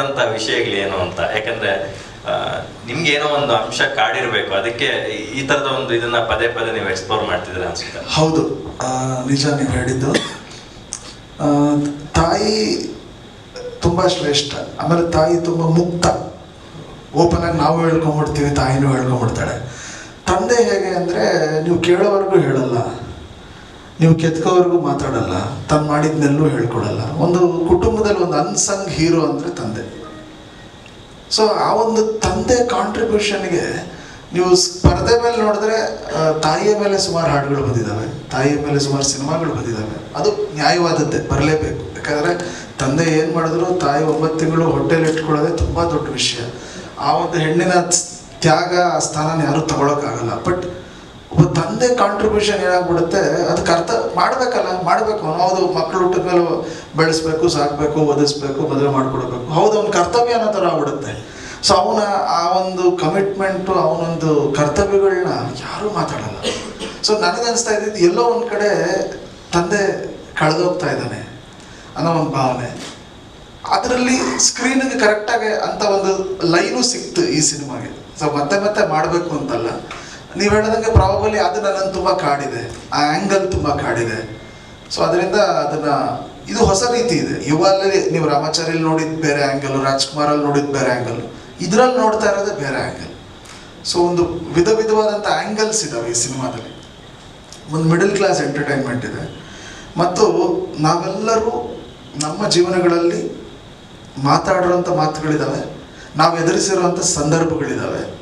ಕಾಡದಂತ ವಿಷಯಗಳೇನು ಅಂತ. ಯಾಕಂದ್ರೆ ನಿಮ್ಗೆ ಏನೋ ಒಂದು ಅಂಶ ಕಾಡಿರಬೇಕು. ಅದಕ್ಕೆ ಈ- ತರದ ಒಂದು ಇದನ್ನ ಪದೇ ಪದೇ ನೀವು ಎಕ್ಸ್ಪ್ಲೋರ್ ಮಾಡ್ತಿದ್ರೆ ಅನ್ಸುತ್ತೆ. ಹೌದು. ನಿಜ ನೀವು ಹೇಳಿದ್ದು. ತಾಯಿ ತುಂಬ ಶ್ರೇಷ್ಠ. ಆಮೇಲೆ ತಾಯಿ ತುಂಬ ಮುಕ್ತ. ಓಪನ್ ಆಗಿ ನಾವು ಹೇಳ್ಕೊಂಡ್ಬಿಡ್ತೀವಿ ತಾಯಿನೂ ಹೇಳ್ಕೊಂಡ್ಬಿಡ್ತಾಳೆ ತಂದೆ ಹೇಗೆ ಅಂದರೆ, ನೀವು ಕೇಳೋವರೆಗೂ ಹೇಳಲ್ಲ. ನೀವು ಕೆತ್ಕೋವರೆಗೂ ಮಾತಾಡಲ್ಲ, ತಾನು ಮಾಡಿದ್ನೆಲ್ಲೂ ಹೇಳ್ಕೊಡಲ್ಲ. ಒಂದು ಕುಟುಂಬದಲ್ಲಿ ಒಂದು ಅನ್ಸಂಗ್ ಹೀರೋ ಅಂದರೆ ತಂದೆ. ಸೊ ಆ ಒಂದು ತಂದೆ ಕಾಂಟ್ರಿಬ್ಯೂಷನ್ಗೆ ನೀವು ಸ್ಪರ್ಧೆ ಮೇಲೆ ನೋಡಿದ್ರೆ ತಾಯಿಯ ಮೇಲೆ ಸುಮಾರು ಹಾಡುಗಳು ಬಂದಿದ್ದಾವೆ. ತಾಯಿಯ ಮೇಲೆ ಸುಮಾರು ಸಿನಿಮಾಗಳು ಬಂದಿದ್ದಾವೆ. ಅದು ನ್ಯಾಯವಾದದ್ದೇ, ಬರಲೇಬೇಕು. ಯಾಕಂದರೆ ತಂದೆ ಏನು ಮಾಡಿದ್ರು, ತಾಯಿ ಒಂಬತ್ತು ತಿಂಗಳು ಹೊಟ್ಟೆಲಿ ಇಟ್ಕೊಳ್ಳೋದೇ ತುಂಬ ದೊಡ್ಡ ವಿಷಯ. ಆ ಒಂದು ಹೆಣ್ಣಿನ ತ್ಯಾಗ, ಆ ಸ್ಥಾನನ ಯಾರೂ ತಗೊಳಕ್ಕಾಗಲ್ಲ. ಬಟ್ ಒಬ್ಬ ತಂದೆ ಕಾಂಟ್ರಿಬ್ಯೂಷನ್ ಏನಾಗ್ಬಿಡುತ್ತೆ, ಅದಕ್ಕೆ ಅರ್ಥ ಮಾಡಬೇಕಲ್ಲ, ಮಾಡಬೇಕು. ಹೌದು ಮಕ್ಕಳು ಹುಟ್ಟಿದ ಮೇಲೆ ಬೆಳೆಸ್ಬೇಕು, ಸಾಕಬೇಕು ಓದಿಸ್ಬೇಕು ಮದುವೆ ಮಾಡ್ಕೊಡ್ಬೇಕು. ಹೌದು, ಅವ್ನ ಕರ್ತವ್ಯ ಅನ್ನೋ ಥರ ಆಗ್ಬಿಡುತ್ತೆ. ಸೊ ಅವನ ಆ ಒಂದು ಕಮಿಟ್ಮೆಂಟು ಅವನೊಂದು ಕರ್ತವ್ಯಗಳನ್ನ ಯಾರೂ ಮಾತಾಡಲ್ಲ. ಸೊ ನನಗನ್ನಿಸ್ತಾ ಇದ್ದಿದ್ದು ಎಲ್ಲೋ ಒಂದು ಕಡೆ ತಂದೆ ಕಳೆದೋಗ್ತಾ ಇದ್ದಾನೆ ಅನ್ನೋ ಒಂದು ಭಾವನೆ. ಅದರಲ್ಲಿ ಸ್ಕ್ರೀನಿಗೆ ಕರೆಕ್ಟಾಗಿ ಅಂತ ಒಂದು ಲೈನು ಸಿಕ್ತು ಈ ಸಿನಿಮಾಗೆ. ಸೊ ಮತ್ತೆ ಮತ್ತೆ ಮಾಡಬೇಕು ಅಂತಲ್ಲ. ನೀವು ಹೇಳೋದಕ್ಕೆ ಪ್ರಾಬಬಲಿ ಅದು ನನ್ನನ್ನು ತುಂಬ ಕಾಡಿದೆ. ಆ ಆ್ಯಂಗಲ್ ತುಂಬ ಕಾಡಿದೆ. ಸೊ ಅದರಿಂದ ಅದನ್ನ, ಇದು ಹೊಸ ರೀತಿ ಇದೆ. ಯುವಲ್ಲಿ ನೀವು ರಾಮಾಚಾರ್ಯಲ್ಲಿ ನೋಡಿದ ಬೇರೆ ಆ್ಯಂಗಲ್ ರಾಜ್ಕುಮಾರಲ್ಲಿ ನೋಡಿದ ಬೇರೆ ಆ್ಯಂಗಲ್ ಇದರಲ್ಲಿ ನೋಡ್ತಾ ಇರೋದೇ ಬೇರೆ ಆ್ಯಂಗಲ್ ಸೊ ಒಂದು ವಿಧ ವಿಧವಾದಂಥ ಆ್ಯಂಗಲ್ಸ್ ಇದಾವೆ ಈ ಸಿನಿಮಾದಲ್ಲಿ. ಒಂದು ಮಿಡಲ್ ಕ್ಲಾಸ್ ಎಂಟರ್ಟೈನ್ಮೆಂಟ್ ಇದೆ. ಮತ್ತು ನಾವೆಲ್ಲರೂ ನಮ್ಮ ಜೀವನಗಳಲ್ಲಿ ಮಾತಾಡಿರೋಂಥ ಮಾತುಗಳಿದ್ದಾವೆ ನಾವು ಎದುರಿಸಿರುವಂಥ ಸಂದರ್ಭಗಳಿದ್ದಾವೆ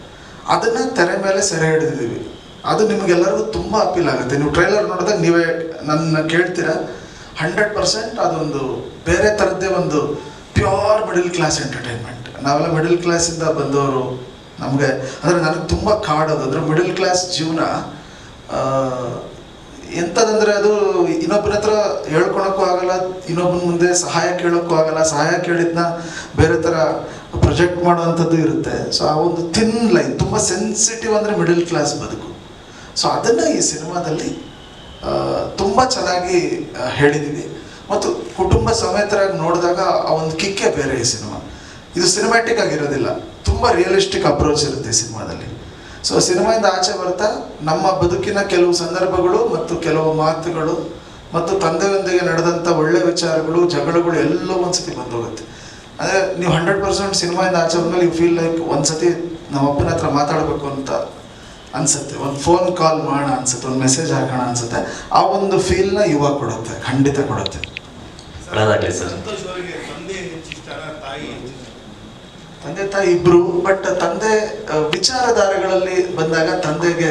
ಅದನ್ನು ತೆರೆ ಮೇಲೆ ಸೆರೆ ಹಿಡಿದಿದ್ದೀವಿ. ಅದು ನಿಮಗೆಲ್ಲರಿಗೂ ತುಂಬ ಅಪೀಲ್ ಆಗುತ್ತೆ. ನೀವು ಟ್ರೈಲರ್ ನೋಡಿದಾಗ ನೀವೇ ನನ್ನ ಕೇಳ್ತೀರಾ? ಹಂಡ್ರೆಡ್ ಪರ್ಸೆಂಟ್ ಅದೊಂದು ಬೇರೆ ಥರದ್ದೇ ಒಂದು ಪ್ಯೂರ್ ಮಿಡಲ್ ಕ್ಲಾಸ್ ಎಂಟರ್ಟೈನ್ಮೆಂಟ್ ನಾವೆಲ್ಲ ಮಿಡಲ್ ಕ್ಲಾಸಿಂದ ಬಂದವರು ನಮಗೆ ಅಂದರೆ ನನಗೆ ತುಂಬ ಕಾಡೋದು ಅಂದರೆ ಮಿಡಲ್ ಕ್ಲಾಸ್ ಜೀವನ ಎಂಥದಂದರೆ ಅದು ಇನ್ನೊಬ್ಬರ ಹತ್ರ ಹೇಳ್ಕೊಳಕ್ಕೂ ಆಗಲ್ಲ, ಇನ್ನೊಬ್ಬನ ಮುಂದೆ ಸಹಾಯ ಕೇಳೋಕ್ಕೂ ಆಗಲ್ಲ, ಸಹಾಯ ಕೇಳಿದ್ನ ಬೇರೆ ಥರ ಪ್ರೊಜೆಕ್ಟ್ ಮಾಡುವಂಥದ್ದು ಇರುತ್ತೆ. ಸೊ ಆ ಒಂದು ಥಿನ್ ಲೈನ್ ತುಂಬ ಸೆನ್ಸಿಟಿವ್ ಅಂದರೆ ಮಿಡಲ್ ಕ್ಲಾಸ್ ಬದುಕು. ಸೊ ಅದನ್ನು ಈ ಸಿನಿಮಾದಲ್ಲಿ ತುಂಬ ಚೆನ್ನಾಗಿ ಹೇಳಿದ್ದೀವಿ ಮತ್ತು ಕುಟುಂಬ ಸಮೇತರಾಗಿ ನೋಡಿದಾಗ ಆ ಒಂದು ಕಿಕ್ಕೇ ಬೇರೆ ಈ ಸಿನಿಮಾ. ಇದು ಸಿನಿಮ್ಯಾಟಿಕ್ ಆಗಿರೋದಿಲ್ಲ ತುಂಬ ರಿಯಲಿಸ್ಟಿಕ್ ಅಪ್ರೋಚ್ ಇರುತ್ತೆ ಈ ಸಿನಿಮಾದಲ್ಲಿ. ಸೊ ಸಿನಿಮಾದಿಂದ ಆಚೆ ಬರ್ತಾ, ನಮ್ಮ ಬದುಕಿನ ಕೆಲವು ಸಂದರ್ಭಗಳು ಮತ್ತು ಕೆಲವು ಮಾತುಗಳು ಮತ್ತು ತಂದೆಯೊಂದಿಗೆ ನಡೆದಂಥ ಒಳ್ಳೆ ವಿಚಾರಗಳು, ಜಗಳಗಳು ಎಲ್ಲ ಒಂದ್ಸತಿ ಬಂದೋಗುತ್ತೆ. ಅಂದರೆ ನೀವು ಹಂಡ್ರೆಡ್ ಪರ್ಸೆಂಟ್ ಸಿನಿಮಾಯಿಂದ ಆಚೆ ಹೋದ್ಮೇಲೆ ಯು ಫೀಲ್ ಲೈಕ್ ಒಂದ್ಸತಿ ನಮ್ಮ ಅಪ್ಪನ ಹತ್ರ ಮಾತಾಡಬೇಕು ಅಂತ ಅನ್ಸುತ್ತೆ. ಒಂದು ಫೋನ್ ಕಾಲ್ ಮಾಡೋಣ ಅನ್ಸುತ್ತೆ ಒಂದು ಮೆಸೇಜ್ ಹಾಕೋಣ ಅನ್ಸುತ್ತೆ. ಆ ಒಂದು ಫೀಲ್ನ ಯುವ ಕೊಡುತ್ತೆ ಖಂಡಿತ ಕೊಡುತ್ತೆ. ತಂದೆ ತಾಯಿ ಹೆಚ್ಚಿಸ್ತಾರ ತಂದೆ ತಾಯಿ ಇಬ್ರು ಬಟ್ ತಂದೆ ವಿಚಾರಧಾರೆಗಳಲ್ಲಿ ಬಂದಾಗ ತಂದೆಗೆ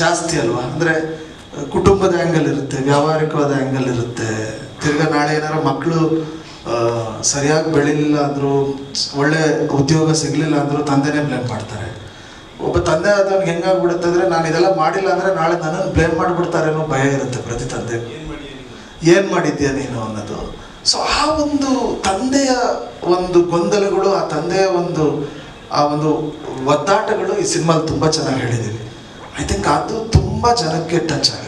ಜಾಸ್ತಿ ಅಲ್ವಾ? ಅಂದ್ರೆ ಕುಟುಂಬದ ಆ್ಯಂಗಲ್ ಇರುತ್ತೆ ವ್ಯಾವಹಾರಿಕವಾದ ಆ್ಯಂಗಲ್ ಇರುತ್ತೆ. ತಿರ್ಗಾ ನಾಳೆ ಏನಾರ ಮಕ್ಕಳು ಸರಿಯಾಗಿ ಬೆಳಿಲಿಲ್ಲ ಅಂದ್ರು ಒಳ್ಳೆ ಉದ್ಯೋಗ ಸಿಗಲಿಲ್ಲ ಅಂದ್ರು ತಂದೆನೇ ಬ್ಲೇಮ್ ಮಾಡ್ತಾರೆ. ಒಬ್ಬ ತಂದೆ ಆದವ್ನಿಗೆ ಹೆಂಗಾಗ್ಬಿಡುತ್ತೆ ಅಂದ್ರೆ, ನಾನು ಇದೆಲ್ಲ ಮಾಡಿಲ್ಲ ಅಂದ್ರೆ ನಾಳೆ ನನ್ನನ್ನು ಬ್ಲೇಮ್ ಮಾಡ್ಬಿಡ್ತಾರೆ ಅನ್ನೋ ಭಯ ಇರುತ್ತೆ ಪ್ರತಿ ತಂದೆ. ಏನು ಮಾಡಿದ್ಯಾ ನೀನು ಅನ್ನೋದು. ಸೊ ಆ ಒಂದು ತಂದೆಯ ಒಂದು ಗೊಂದಲಗಳು, ಆ ತಂದೆಯ ಒಂದು, ಆ ಒಂದು ಒದ್ದಾಟಗಳು ಈ ಸಿನಿಮಾಲ್ ತುಂಬಾ ಚೆನ್ನಾಗಿ ಹೇಳಿದ್ದೀವಿ ಐ ಥಿಂಕ್ ಅದು ತುಂಬಾ ಜನಕ್ಕೆ ಟಚ್ ಆಗುತ್ತೆ.